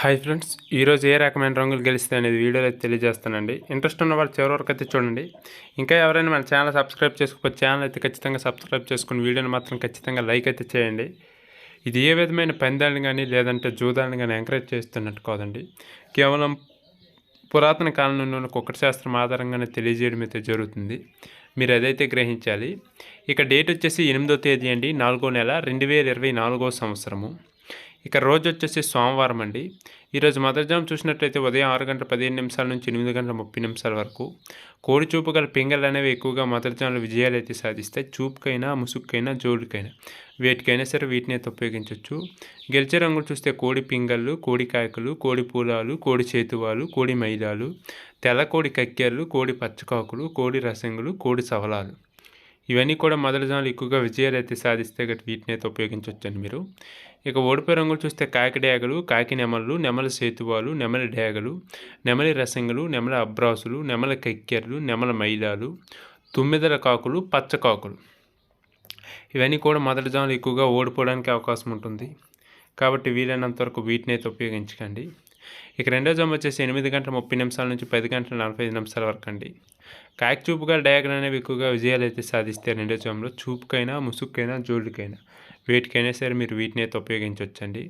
Hi friends ఈరోజు ఏ రకమైన రంగులు గెలిస్తాయి అనేది వీడియోలో అయితే తెలియజేస్తానండి. ఇంట్రెస్ట్ ఉన్న వాళ్ళు చివరి వరకు అయితే చూడండి. ఇంకా ఎవరైనా మన ఛానల్ సబ్స్క్రైబ్ చేసుకోకపోతే ఛానల్ అయితే ఖచ్చితంగా సబ్స్క్రైబ్ చేసుకుని వీడియోని మాత్రం ఖచ్చితంగా లైక్ అయితే చేయండి. ఇది ఏ విధమైన పందాలను కానీ లేదంటే జూదాలను కానీ ఎంకరేజ్ చేస్తున్నట్టు కాదండి. కేవలం పురాతన కాలం నుండి ఉన్న కుక్కటి శాస్త్రం ఆధారంగానే తెలియజేయడం అయితే జరుగుతుంది. మీరు అదైతే గ్రహించాలి ఇక డేట్ వచ్చేసి ఎనిమిదో తేదీ అండి నాలుగో నెల రెండు వేల ఇరవై నాలుగో సంవత్సరము. ఇక రోజు వచ్చేసి సోమవారం అండి ఈరోజు మదర్జాం చూసినట్లయితే ఉదయం ఆరు గంటల పదిహేను నిమిషాల నుంచి ఎనిమిది గంటల ముప్పై నిమిషాల వరకు కోడి చూపు గల పింగళ్ళు అనేవి ఎక్కువగా మదర్జాంలో విజయాలు అయితే సాధిస్తాయి. చూపుకైనా ముసుగుకైనా జోడుకైనా. వేటికైనా సరే వీటిని అయితే ఉపయోగించవచ్చు గెలిచే రంగులు చూస్తే కోడి పింగళ్ళు కోడి కాయకులు కోడి పూలాలు కోడి చేతువాలు కోడి మైదాలు తెల్ల కోడి కక్కెర్లు కోడి పచ్చకాకులు కోడి రసంగులు కోడి సవలాలు. ఇవన్నీ కూడా మొదటి జాములు ఎక్కువగా విజయాలు అయితే సాధిస్తే గట్టి వీటిని అయితే ఉపయోగించవచ్చండి మీరు. ఇక ఓడిపోయే రంగులు చూస్తే కాకి డేగలు కాకి నెమలు నెమల సేతువాలు నెమలి డేగలు నెమలి రసంగులు నెమల అబ్రాసులు నెమల కక్కెర్లు నెమల మైలాలు తుమ్మిదల కాకులు పచ్చకాకులు ఇవన్నీ కూడా మొదటి జాములు ఎక్కువగా ఓడిపోవడానికి అవకాశం ఉంటుంది. కాబట్టి వీలైనంత వరకు వీటిని అయితే ఉపయోగించకండి. ఇక రెండో జామ్ వచ్చేసి ఎనిమిది గంటల ముప్పై నిమిషాల నుంచి పది గంటల నలభై ఐదు నిమిషాల వరకు అండి. కాకి చూపుగా డయాగ్రన్ అనేవి ఎక్కువగా విజయాలు అయితే సాధిస్తే రెండో జామ్లో చూపుకైనా ముసుక్కైనా జోడుకైనా. వేటికైనా సరే మీరు వీటిని అయితే ఉపయోగించవచ్చండి.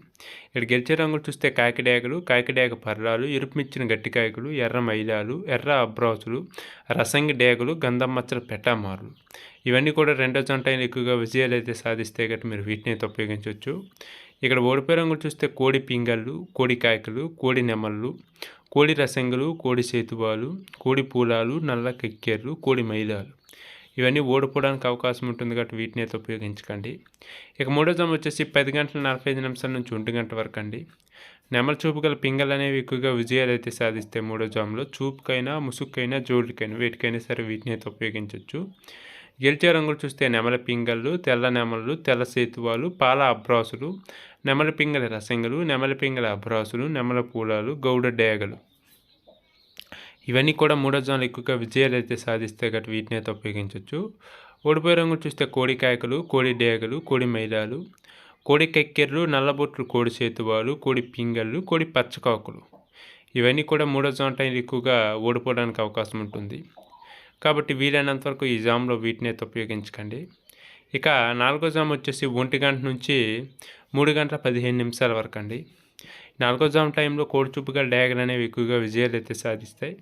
ఇక్కడ గెలిచే రంగులు చూస్తే కాకి డేగలు కాకి డేగ పర్రాలు ఎరుపుమిచ్చిన గట్టి కాయకులు ఎర్ర మైలాలు ఎర్ర అబ్రాసులు రసంగి డేగలు గంధం మచ్చల పెట్టామారులు ఇవన్నీ కూడా రెండో జంట ఎక్కువగా విజయాలు అయితే సాధిస్తే గట్టి మీరు వీటిని అయితే ఉపయోగించవచ్చు. ఇక్కడ ఓడిపోయే రంగులు చూస్తే కోడి పింగళ్ళు కోడి కాయకులు కోడి నెమళ్ళు కోడి రసంగులు కోడి సేతువాలు కోడి పూలాలు నల్ల కెక్కెర్లు కోడి మైదాలు ఇవన్నీ ఓడిపోవడానికి అవకాశం ఉంటుంది కాబట్టి వీటిని అయితే ఉపయోగించకండి. ఇక మూడో జాము వచ్చేసి పది గంటల నలభై ఐదు నిమిషాల నుంచి ఒంటి గంట వరకు అండి. నెమల చూపు గల పింగల్ అనేవి ఎక్కువగా విజయాలు అయితే సాధిస్తే మూడో జాములో చూపుకైనా ముసుక్కైనా జోడుకైనా వేటికైనా సరే వీటిని అయితే ఉపయోగించవచ్చు గెలిచే రంగులు చూస్తే నెమల పింగళ్ళు తెల్ల నెమలు తెల్ల సేతువాలు పాల అబ్రాసులు నెమల పింగళ రసంగులు నెమల పింగళ అభ్రాసులు నెమల పూలాలు గౌడ డేగలు. ఇవన్నీ కూడా మూడో జోన్లు ఎక్కువగా విజయాలు అయితే సాధిస్తే గట్టి వీటిని అయితే ఉపయోగించవచ్చు ఓడిపోయే రంగు చూస్తే కోడి కాయకలు కోడి డేగలు కోడి మైదాలు కోడి కెక్కెర్లు నల్లబొట్లు కోడి చేతువాలు కోడి పింగళ్ళు కోడి పచ్చకాకులు. ఇవన్నీ కూడా మూడో జోన్ టైం ఎక్కువగా ఓడిపోవడానికి అవకాశం ఉంటుంది. కాబట్టి వీలైనంత వరకు ఈ జామ్లో వీటిని అయితే ఉపయోగించకండి. ఇక నాలుగో జామ్ వచ్చేసి ఒంటి గంట నుంచి మూడు గంటల పదిహేను నిమిషాల వరకు అండి. నాలుగో జామ్ టైంలో కోడి చూపుగా డ్యాగన్ అనేవి ఎక్కువగా విజయాలు అయితే సాధిస్తాయి.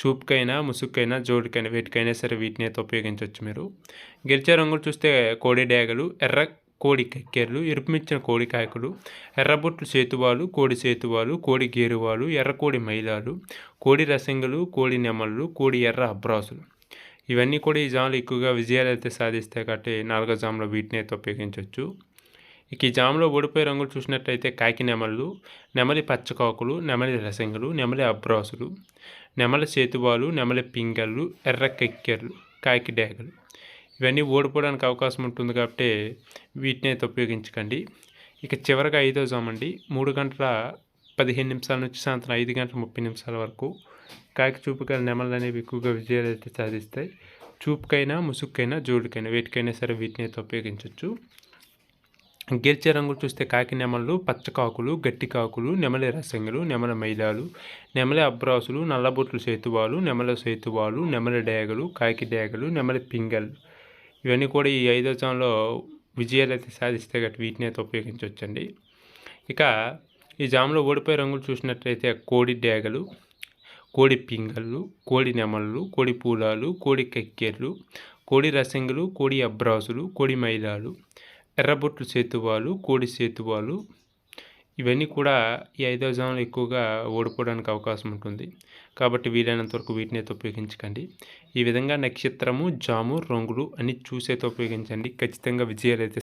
చూపుకైనా ముసుగుకైనా జోడికైనా వీటికైనా సరే వీటిని అయితే ఉపయోగించవచ్చు మీరు. గెలిచే రంగులు చూస్తే కోడి డయాగలు ఎర్ర కోడి కక్కెర్లు ఎరుపుమిచ్చిన కోడి కాయకులు ఎర్రబొట్లు సేతువాలు కోడి సేతువాలు కోడి గేరువాలు ఎర్రకోడి మైలాలు కోడి రసంగులు కోడి నెమళ్ళు కోడి ఎర్ర అబ్రాసులు. ఇవన్నీ కూడా ఈ జామ్లో ఎక్కువగా విజయాలు అయితే సాధిస్తాయి కాబట్టి నాలుగో జామ్లో వీటిని అయితే ఉపయోగించవచ్చు. ఇక ఈ జామ్లో ఓడిపోయే రంగులు చూసినట్టయితే కాకి నెమళ్ళు నెమలి పచ్చకాకులు నెమలి రసంగులు నెమలి అబ్రాసులు నెమలి చేతువాలు నెమలి పింగళ్ళు ఎర్ర కెక్కెర్లు కాకి డేగలు ఇవన్నీ ఓడిపోవడానికి అవకాశం ఉంటుంది కాబట్టి వీటిని అయితే ఉపయోగించకండి. ఇక చివరిగా ఐదో జామ్ అండి మూడు గంటల పదిహేను నిమిషాల నుంచి సాయంత్రం ఐదు గంటల ముప్పై నిమిషాల వరకు కాకి చూపుగా నెమలు అనేవి ఎక్కువగా విజయాలు అయితే సాధిస్తాయి. చూపుకైనా ముసుగుకైనా జోడుకైనా వీటికైనా సరే వీటిని అయితే ఉపయోగించవచ్చు గెలిచే రంగులు చూస్తే కాకి నెమళ్ళు పచ్చకాకులు గట్టి కాకులు నెమలి రసంగులు నెమల మైలాలు నెమలి అబ్రాసులు నల్లబొట్లు సేతువాలు నెమల సేతువాలు నెమలి డేగలు కాకి డేగలు నెమలి పింగళ్ళు ఇవన్నీ కూడా ఈ ఐదో జాన్లో విజయాలు అయితే సాధిస్తే గట్టి వీటిని అయితే ఉపయోగించవచ్చండి ఇక ఈ జామ్లో ఓడిపోయే రంగులు చూసినట్లయితే కోడి డేగలు కోడి పింగళ్ళు కోడి నెమళ్ళు కోడి పూలాలు కోడి కెక్కెర్లు కోడి రసంగులు కోడి అబ్రాసులు కోడి మైలాలు ఎర్రబొట్లు సేతువాలు కోడి సేతువాలు. ఇవన్నీ కూడా ఈ ఐదో జాములు ఎక్కువగా ఓడిపోవడానికి అవకాశం ఉంటుంది. కాబట్టి వీలైనంత వరకు వీటిని అయితే ఉపయోగించకండి. ఈ విధంగా నక్షత్రము జాము రంగులు అన్ని చూసైతే ఉపయోగించండి. ఖచ్చితంగా విజయాలు అయితే